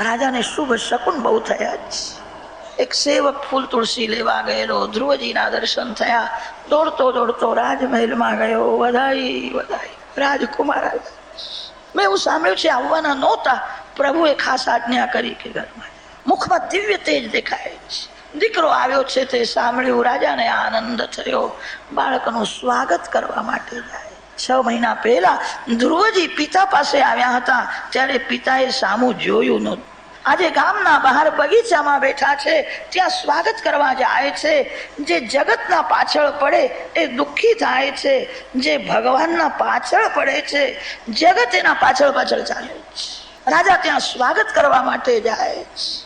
રાજાને શુભ શકુન બહુ થયા જ. એક સેવક ફૂલ તુલસી લેવા ગયેલો, ધ્રુવજીના દર્શન થયા. દોડતો દોડતો રાજમહેલમાં ગયો, વધાઈ વધાઈ, રાજકુમાર મેં એવું સાંભળ્યું છે, આવવાના નહોતા. પ્રભુએ ખાસ આજ્ઞા કરી કે ઘરમાં મુખમાં દિવ્ય તેજ દેખાય છે દીકરો આવ્યો છે તે સાંભળ્યું, રાજાને આનંદ થયો. બાળકનું સ્વાગત કરવા માટે જાય. છ મહિના પહેલા ધ્રુવજી પિતા પાસે આવ્યા હતા. ત્યારે પિતાએ સામું જોયું નહોતું. આજે ગામના બહાર બગીચામાં બેઠા છે. ત્યાં સ્વાગત કરવા જાય છે. જે જગતના પાછળ પડે એ દુઃખી થાય છે. જે ભગવાનના પાછળ પડે છે, જગત એના પાછળ પાછળ ચાલે છે. રાજા ત્યાં સ્વાગત કરવા માટે જાય છે.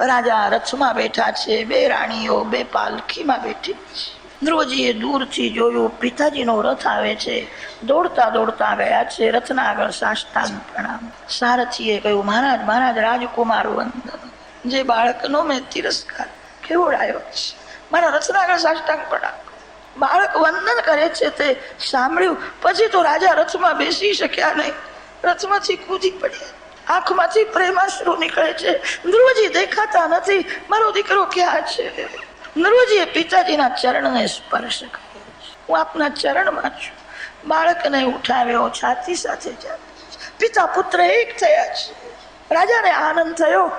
રાજા રથમાં બેઠા છે, બે રાણીઓ, બે પાલખીમાં બેઠી છે. ધ્રુવજીએ દૂરથી જોયું, પિતાજીનો રથ આવે છે. દોડતા દોડતા ગયા છે, રથના આગળ સાષ્ટાંગ પ્રણામ. સારથીએ કહ્યું, મહારાજ મહારાજ, રાજકુમાર વંદન. જે બાળકનો મેં તિરસ્કાર કેવડાયો છે? મારા રથના આગળ સાષ્ટાંગ પ્રણામ. બાળક વંદન કરે છે તે સાંભળ્યું, પછી તો રાજા રથમાં બેસી શક્યા નહીં. રથમાંથી કૂદી પડ્યા. આંખમાંથી પ્રેમાશ્રુ નીકળે છે. ધ્રુવજી દેખાતા નથી. મારો દીકરો ક્યાં છે? નરોજીએ પિતાજીના ચરણને સ્પર્શ કર્યો હું આપના ચરણમાં છું. બાળકને ઉઠાવ્યો, છાતી સાથે પિતા પુત્ર એક થયા છે. રાજાને આનંદ થયો.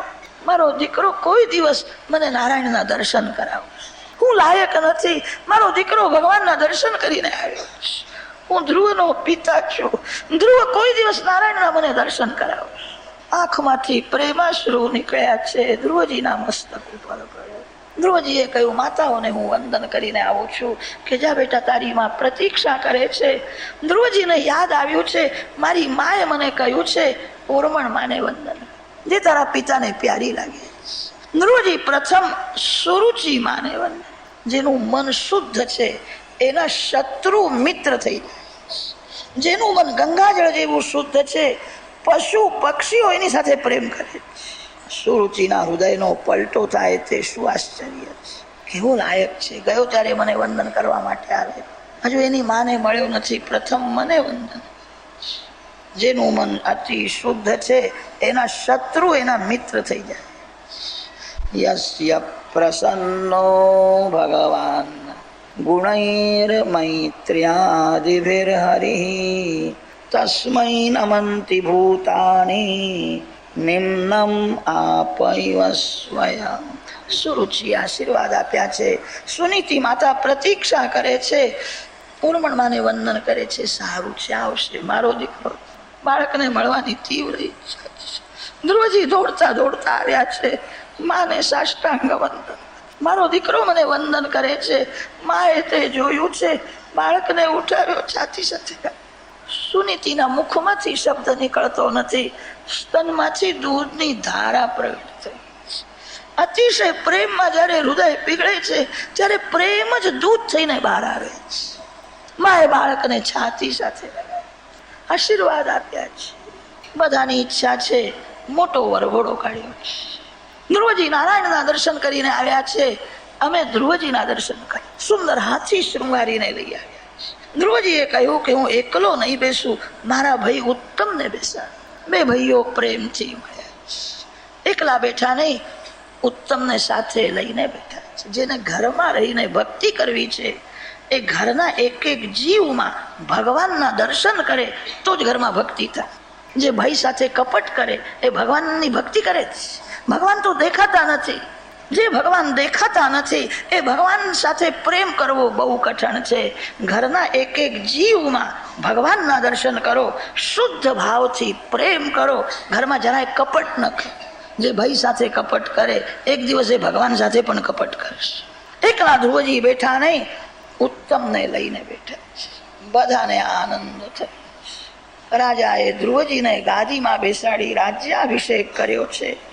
મારો દીકરો કોઈ દિવસ મને નારાયણના દર્શન કરાવશે. હું લાયક નથી. મારો દીકરો ભગવાનના દર્શન કરીને આવ્યો હું ધ્રુવનો પિતા છું. ધ્રુવ કોઈ દિવસ નારાયણના મને દર્શન કરાવો આંખમાંથી પ્રેમાશ્રુ નીકળ્યા છે. ધ્રુવજીના મસ્તક ઉપર ધ્રુવજીએ કહ્યું, માતાઓને હું વંદન કરીને આવું છું કે જા બેટા તારી માં પ્રતીક્ષા કરે છે. ધ્રુવજીને યાદ આવ્યું છે, મારી માએ મને કહ્યું છે, ઓરમણ માને વંદન, જે તારા પિતાને પ્યારી લાગે ધ્રુવજી પ્રથમ સુરુચિ માને વંદન, જેનું મન શુદ્ધ છે, એના શત્રુ મિત્ર થઈ જાય જેનું મન ગંગાજળ જેવું શુદ્ધ છે, પશુ પક્ષીઓ એની સાથે પ્રેમ કરે છે. સુરુચિના હૃદયનો પલટો થાય તે શું આશ્ચર્ય છે. કેવું લાયક છે. ગયો ત્યારે મને વંદન કરવા માટે આવે. હજુ એની માને મળ્યો નથી. પ્રથમ મને વંદન જેનું મન અતિ શુદ્ધ છે, એના શત્રુ એના મિત્ર થઈ જાય યસ્ય પ્રસન્નો ભગવાન. ગુણૈર્મૈત્ર્યાદિભિર્હરિ તસ્મૈ નમંતિ ભૂતાની. નિમ્નમ આપય સ્વયં સુરુચિ આશીર્વાદ આપ્યા છે. સુનીતિ માતા પ્રતીક્ષા કરે છે. પૂર્ણમાને વંદન કરે છે. સારું છે, આવશે. મારો દીકરો બાળકને મળવાની તીવ્ર ઈચ્છા છે. ધ્રુવજી દોડતા દોડતા આવ્યા છે. માને સાષ્ટાંગ વંદન. મારો દીકરો મને વંદન કરે છે. માએ તે જોયું છે. બાળકને ઉઠાવ્યો છાતી સાથે સુનીતિના મુખમાંથી શબ્દ નીકળતો નથી. સ્તનમાંથી દૂધની ધારા પ્રગટ થઈ. અતિશય પ્રેમમાં જ્યારે હૃદય પીગળે છે, ત્યારે પ્રેમ જ દૂધ થઈને બહાર આવે છે. માએ બાળકને છાતી સાથે આશીર્વાદ આપ્યા છે. બધાની ઈચ્છા છે મોટો વરઘોડો કાઢ્યો છે. ધ્રુવજી નારાયણના દર્શન કરીને આવ્યા છે. અમે ધ્રુવજીના દર્શન કર્યા સુંદર હાથી શૃંગારીને લઈ આવ્યા. ધ્રુવજીએ કહ્યું કે હું એકલો નહીં બેસું, મારા ભાઈ ઉત્તમને બેસા બે ભાઈઓ પ્રેમથી મળ્યા એકલા બેઠા નહીં, ઉત્તમને સાથે લઈને બેઠા છે. જેને ઘરમાં રહીને ભક્તિ કરવી છે, એ ઘરના એક એક જીવમાં ભગવાનના દર્શન કરે, તો જ ઘરમાં ભક્તિ થાય. જે ભાઈ સાથે કપટ કરે, એ ભગવાનની ભક્તિ કરે ભગવાન તો દેખાતા નથી. જે ભગવાન દેખાતા નથી, એ ભગવાન સાથે પ્રેમ કરવો બહુ કઠણ છે. ઘરના એક એક જીવમાં ભગવાનના દર્શન કરો, શુદ્ધ ભાવથી પ્રેમ કરો. ઘરમાં જરાય કપટ ન જે ભાઈ સાથે કપટ કરે, એક દિવસ એ ભગવાન સાથે પણ કપટ કરશે. એકલા ધ્રુવજી બેઠા નહીં, ઉત્તમને લઈને બેઠા છે. બધાને આનંદ થયો રાજાએ ધ્રુવજીને ગાદીમાં બેસાડી રાજ્યાભિષેક કર્યો છે.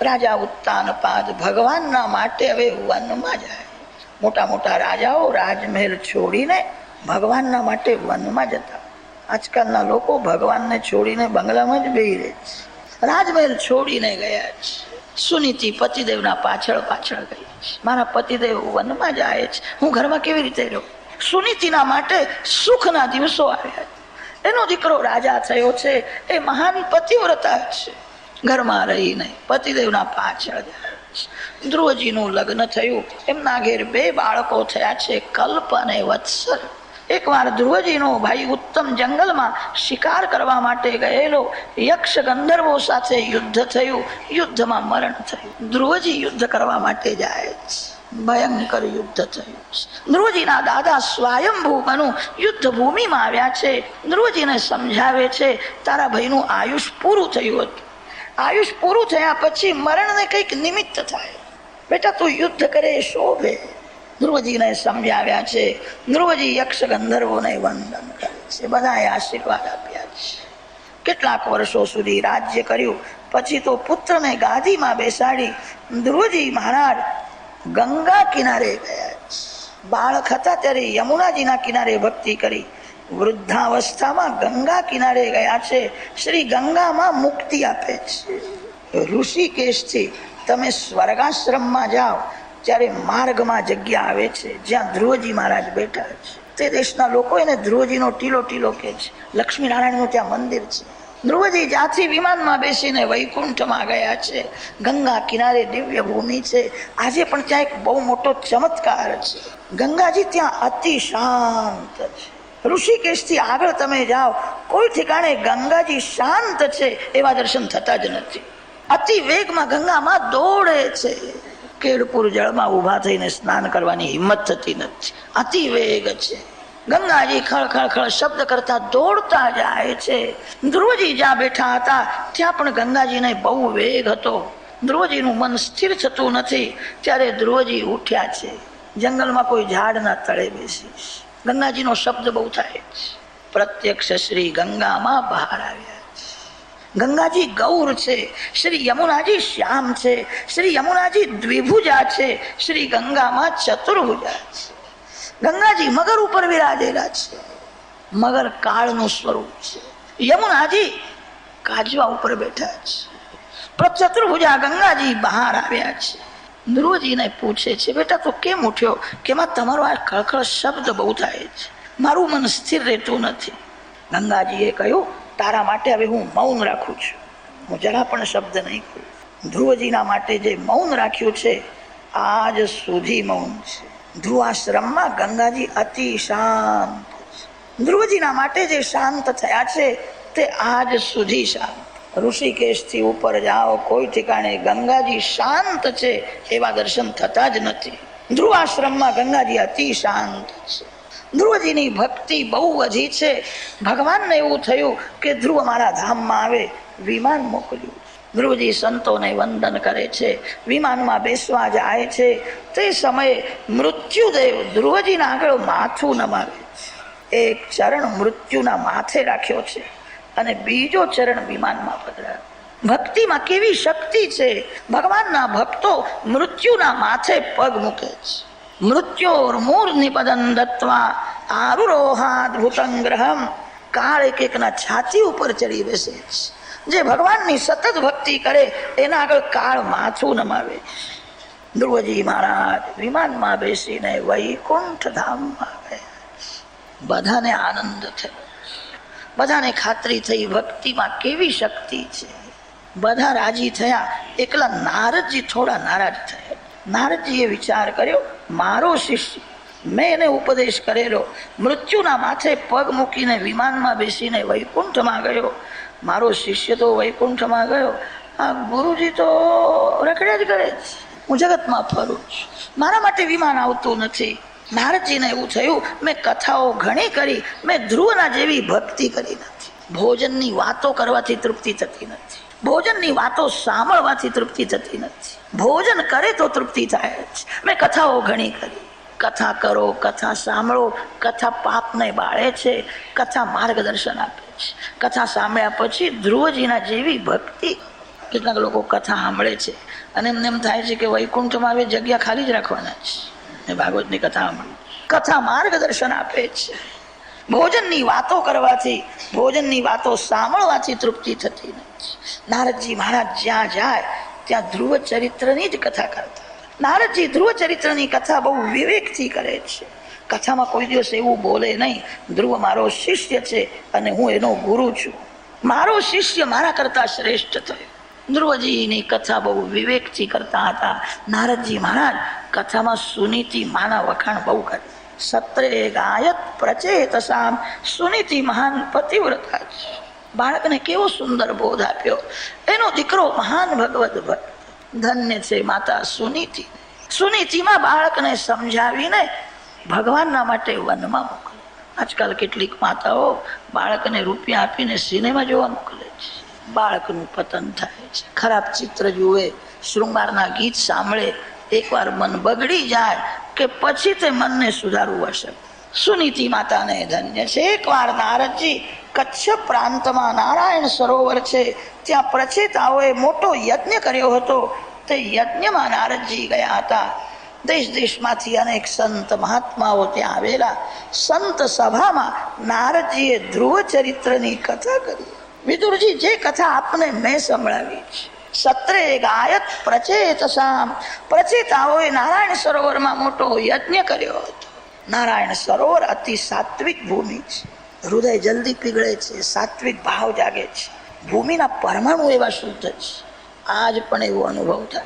રાજા ઉત્તાન પાદ ભગવાનના માટે હવે વનમાં જાય. મોટા મોટા રાજાઓ રાજમહેલ છોડીને ભગવાનના માટે વનમાં જતા. આજકાલના લોકો ભગવાનને છોડીને બંગલામાં જ બેહી રહે છે. રાજમહેલ છોડીને ગયા છે. સુનીતિ પતિદેવના પાછળ પાછળ ગઈ મારા પતિદેવ વનમાં જાય છે. હું ઘરમાં કેવી રીતે રહું? સુનીતિના માટે સુખના દિવસો આવ્યા એનો દીકરો રાજા થયો છે. એ મહાન પતિવ્રતા છે. ઘરમાં રહીને પતિદેવના પાછળ ધ્રુવજીનું લગ્ન થયું. એમના ઘેર બે બાળકો થયા છે, કલ્પ અને વત્સર એકવાર ધ્રુવજીનો ભાઈ ઉત્તમ જંગલમાં શિકાર કરવા માટે ગયેલો, યક્ષ ગંધર્વો સાથે યુદ્ધ થયું. યુદ્ધમાં મરણ થયું. ધ્રુવજી યુદ્ધ કરવા માટે જાય છે. ભયંકર યુદ્ધ થયું ધ્રુવજીના દાદા સ્વયંભૂ બનુ યુદ્ધ ભૂમિમાં આવ્યા છે. ધ્રુવજીને સમજાવે છે, તારા ભાઈનું આયુષ પૂરું થયું હતું. આયુષ પૂરું થયા પછી મરણને કંઈક નિમિત્ત થાય. બેટા, તું યુદ્ધ કરે, શોભે. ધ્રુવજીને સમજાવ્યા છે. ધ્રુવજી યક્ષ ગંધર્વોને વંદન કરે છે. બધાએ આશીર્વાદ આપ્યા છે. કેટલાક વર્ષો સુધી રાજ્ય કર્યું. પછી તો પુત્રને ગાદીમાં બેસાડી ધ્રુવજી મહારાજ ગંગા કિનારે ગયા બાળક હતા ત્યારે યમુનાજીના કિનારે ભક્તિ કરી. વૃદ્ધાવસ્થામાં ગંગા કિનારે ગયા છે. શ્રી ગંગામાં મુક્તિ આપે છે. ઋષિકેશથી તમે સ્વર્ગાશ્રમમાં જાઓ, ત્યારે માર્ગમાં જગ્યા આવે છે. જ્યાં ધ્રુવજી મહારાજ બેઠા છે. તે દેશના લોકો એને ધ્રુવજીનો ટીલો ટીલો કહે છે. લક્ષ્મીનારાયણનું ત્યાં મંદિર છે. ધ્રુવજી જ્યાંથી વિમાનમાં બેસીને વૈકુંઠમાં ગયા છે, ગંગા કિનારે દિવ્ય ભૂમિ છે. આજે પણ ત્યાં એક બહુ મોટો ચમત્કાર છે. ગંગાજી ત્યાં અતિ શાંત છે. ઋષિકેશથી આગળ તમે જાઓ, કોઈ ઠેકાણે ગંગાજી શાંત છે એવા દર્શન થતા જ નથી. અતિ વેગમાં ગંગામાં દોડે છે. કેળપુર જળમાં ઊભા થઈને સ્નાન કરવાની હિંમત થતી નથી. અતિ વેગ છે. ગંગાજી ખળ ખળ ખળ શબ્દ કરતા દોડતા જાય છે. ધ્રુવજી જ્યાં બેઠા હતા, ત્યાં પણ ગંગાજીને બહુ વેગ હતો. ધ્રુવજીનું મન સ્થિર થતું નથી. ત્યારે ધ્રુવજી ઉઠ્યા છે. જંગલમાં કોઈ ઝાડના તળે બેસી ગંગાજીનો શબ્દ બહુ થાય છે પ્રત્યક્ષ શ્રી ગંગામાં બહાર આવ્યા છે. ગંગાજી ગૌર છે, શ્રી યમુનાજી શ્યામ છે, શ્રી યમુનાજી દ્વિભુજા છે, શ્રી ગંગામાં ચતુર્ભુજા છે. ગંગાજી મગર ઉપર વિરાજેલા છે. મગર કાળનું સ્વરૂપ છે. યમુનાજી કાજવા ઉપર બેઠા છે. ચતુર્ભુજા ગંગાજી બહાર આવ્યા છે. ધ્રુવજીને પૂછે છે, બેટા, તો કેમ ઉઠ્યો? કે માં તમારો આ ખળખળ શબ્દ બહુ થાય છે? મારું મન સ્થિર રહેતું નથી. ગંગાજીએ કહ્યું, તારા માટે હવે હું મૌન રાખું છું. હું જરા પણ શબ્દ નહીં કહું ધ્રુવજીના માટે જે મૌન રાખ્યું છે, આજ સુધી મૌન છે. ધ્રુવાશ્રમમાં ગંગાજી અતિ શાંત છે. ધ્રુવજીના માટે જે શાંત થયા છે, તે આજ સુધી શાંત ઋષિકેશથી ઉપર જાઓ, કોઈ ઠેકાણે ગંગાજી શાંત છે એવા દર્શન થતા જ નથી. ધ્રુવાશ્રમમાં ગંગાજી અતિ શાંત છે. ધ્રુવજીની ભક્તિ બહુ વધી છે. ભગવાનને એવું થયું કે ધ્રુવ મારા ધામમાં આવે, વિમાન મોકલ્યું. ધ્રુવજી સંતોને વંદન કરે છે, વિમાનમાં બેસવા જાય છે. તે સમયે મૃત્યુદેવ ધ્રુવજીના આગળ માથું નમાવે એક ચરણ મૃત્યુના માથે રાખ્યો છે. અને બીજો ચરણ વિમાનમાં પધરાયો. ભક્તિમાં કેવી શક્તિ છે? ભગવાનના ભક્તો મૃત્યુના માથે પગ મૂકે છે. મૃત્યોર્મૂર્નિપદન દત્વા આરુરોહાદભૂતં ગ્રહમ. કાળ એક એકના છાતી ઉપર ચડી બેસે છે. જે ભગવાનની સતત ભક્તિ કરે, એના આગળ કાળ માથું નમાવે ધ્રુવજી મહારાજ વિમાનમાં બેસીને વૈકુંઠ ધામમાં ગયા બધાને આનંદ થયો. બધાને ખાતરી થઈ, ભક્તિમાં કેવી શક્તિ છે? બધા રાજી થયા, એકલા નારદજી થોડા નારાજ થયા. નારદજીએ વિચાર કર્યો, મારો શિષ્ય, મેં એને ઉપદેશ કરેલો. મૃત્યુના માથે પગ મૂકીને વિમાનમાં બેસીને વૈકુંઠમાં ગયો. મારો શિષ્ય તો વૈકુંઠમાં ગયો. આ ગુરુજી તો રખડ્યા જ કરે હું જગતમાં ફરું છું. મારા માટે વિમાન આવતું નથી. નારદજીને એવું થયું, મેં કથાઓ ઘણી કરી, મેં ધ્રુવના જેવી ભક્તિ કરી નથી. ભોજનની વાતો કરવાથી તૃપ્તિ થતી નથી. ભોજનની વાતો સાંભળવાથી તૃપ્તિ થતી નથી. ભોજન કરે તો તૃપ્તિ થાય છે મેં કથાઓ ઘણી કરી. કથા કરો, કથા સાંભળો, કથા પાપને બાળે છે, કથા માર્ગદર્શન આપે છે. કથા સાંભળ્યા પછી ધ્રુવજીના જેવી ભક્તિ. કેટલાક લોકો કથા સાંભળે છે અને એમને એમ થાય છે કે વૈકુંઠમાં હવે જગ્યા ખાલી જ રાખવાના છે. ને ભાગવતની કથા સાંભળવી કથા માર્ગદર્શન આપે છે. ભોજનની વાતો કરવાથી, ભોજનની વાતો સાંભળવાથી તૃપ્તિ થતી નથી. નારદજી મહારાજ જ્યાં જાય, ત્યાં ધ્રુવ ચરિત્રની જ કથા કરતા નારદજી ધ્રુવ ચરિત્રની કથા બહુ વિવેકથી કરે છે. કથામાં કોઈ દિવસ એવું બોલે નહીં, ધ્રુવ મારો શિષ્ય છે અને હું એનો ગુરુ છું. મારો શિષ્ય મારા કરતા શ્રેષ્ઠ થયો. ધ્રુવજીની કથા બહુ વિવેકથી કરતા હતા. નારદજી મહારાજ કથામાં સુનીતિ માના વખાણ બહુ કરે. સત્રે ગાયત પ્રચેતસામ. સુનીતિ મહાન પતિવ્રતા બાળકને કેવો સુંદર બોધ આપ્યો. એનો દીકરો મહાન ભગવત ભક્ત. ધન્ય છે માતા સુનીતિ. સુનીતિમાં બાળકને સમજાવીને ભગવાનના માટે વનમાં મોકલે. આજકાલ કેટલીક માતાઓ બાળકને રૂપિયા આપીને સિનેમા જોવા મોકલે છે. બાળકનું પતન થાય છે. ખરાબ ચિત્ર જુએ, શૃંગારના ગીત સાંભળે એકવાર મન બગડી જાય કે પછી તે મનને સુધારવું હશે. સુનીતિ માતાને ધન્ય છે. એકવાર નારદજી કચ્છ પ્રાંતમાં નારાયણ સરોવર છે, ત્યાં પ્રચેતાઓએ મોટો યજ્ઞ કર્યો હતો. તે યજ્ઞમાં નારદજી ગયા હતા. દેશ દેશમાંથી અનેક સંત મહાત્માઓ ત્યાં આવેલા. સંત સભામાં નારદજીએ ધ્રુવ ચરિત્રની કથા કરી. વિદુરજી, જે કથા આપને મેં સંભળાવી છે. સત્રે ગાયત પ્રચેતસામ પ્રચેતાઓએ નારાયણ સરોવરમાં મોટો યજ્ઞ કર્યો હતો. નારાયણ સરોવર અતિ સાત્વિક ભૂમિ છે. હૃદય જલ્દી પીગળે છે, સાત્વિક ભાવ જાગે છે. ભૂમિના પરમાણુ એવા શુદ્ધ છે. આજ પણ એવો અનુભવ થાય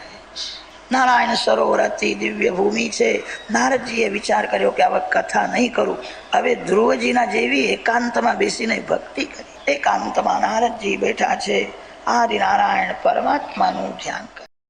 નારાયણ સરોવર અતિ દિવ્ય ભૂમિ છે. નારદજીએ વિચાર કર્યો કે હવે કથા નહીં કરું. હવે ધ્રુવજીના જેવી એકાંતમાં બેસીને ભક્તિ કરી. એકાંતમાં નારદજી બેઠા છે. આદિ નારાયણ પરમાત્માનું ધ્યાન કરે.